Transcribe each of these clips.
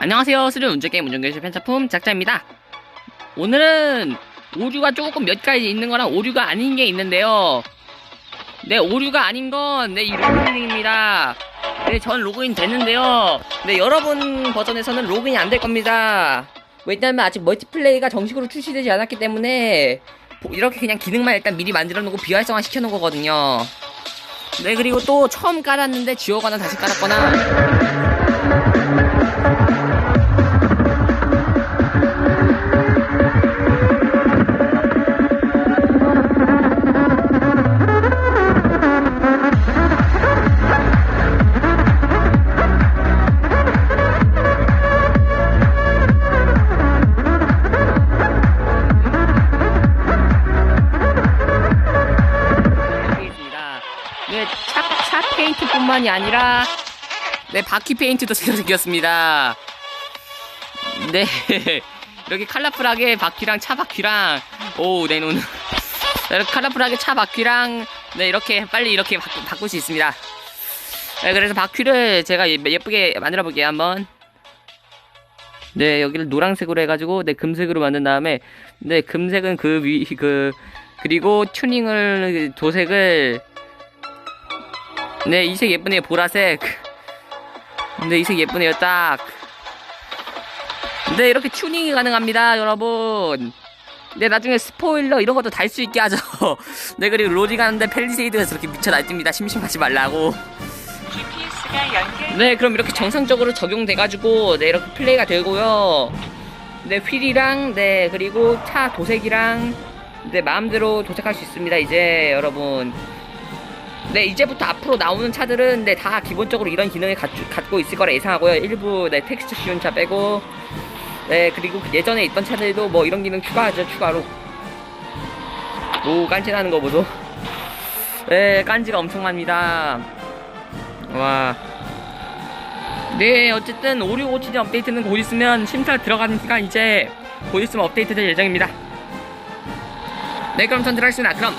안녕하세요. 수련 운전게임 운전교실 편차품 작자입니다. 오늘은 오류가 조금 몇 가지 있는 거랑 오류가 아닌 게 있는데요. 네, 오류가 아닌 건, 네, 이 로그인입니다. 네, 전 로그인 됐는데요. 네, 여러분 버전에서는 로그인이 안 될 겁니다. 왜냐면 아직 멀티플레이가 정식으로 출시되지 않았기 때문에, 보- 이렇게 그냥 기능만 일단 미리 만들어 놓고 비활성화 시켜 놓은 거거든요. 네, 그리고 또 처음 깔았는데 지워거나 다시 깔았거나, 네, 차, 차 페인트뿐만이 아니라 네 바퀴 페인트도 새로 생겼습니다. 네, 이렇게 컬러풀하게 바퀴랑 차 바퀴랑 오 내 눈. 이렇게 컬러풀하게 차 바퀴랑 네 이렇게 빨리 이렇게 바, 바꿀 수 있습니다. 네, 그래서 바퀴를 제가 예- 예쁘게 만들어 볼게요 한번. 네 여기를 노란색으로 해가지고 네 금색으로 만든 다음에 네 금색은 그 위 그 그리고 튜닝을 도색을 네 이 색 예쁘네요 보라색. 네 이 색 예쁘네요 딱. 네 이렇게 튜닝이 가능합니다 여러분. 네 나중에 스포일러 이런 것도 달 수 있게 하죠. 네 그리고 로딩 하는데 펠리세이드가 저렇게 미쳐 날뜁니다. 심심하지 말라고. 네 그럼 이렇게 정상적으로 적용돼가지고 네 이렇게 플레이가 되고요. 네 휠이랑 네 그리고 차 도색이랑 네 마음대로 도색할 수 있습니다 이제 여러분 네 이제부터 앞으로 나오는 차들은 네 다 기본적으로 이런 기능을 갖추, 갖고 있을 거라 예상하고요 일부 네 텍스트 씌운 차 빼고 네 그리고 예전에 있던 차들도 뭐 이런 기능 추가하죠 추가로 오 깐지나는 거 보소 네 깐지가 엄청납니다 와. 네, 어쨌든 5657 업데이트는 곧 있으면 심사 들어가니까 이제 곧 있으면 업데이트 될 예정입니다. 네, 그럼 전 들어가겠습니다. 그럼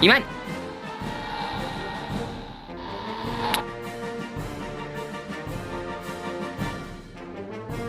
이만.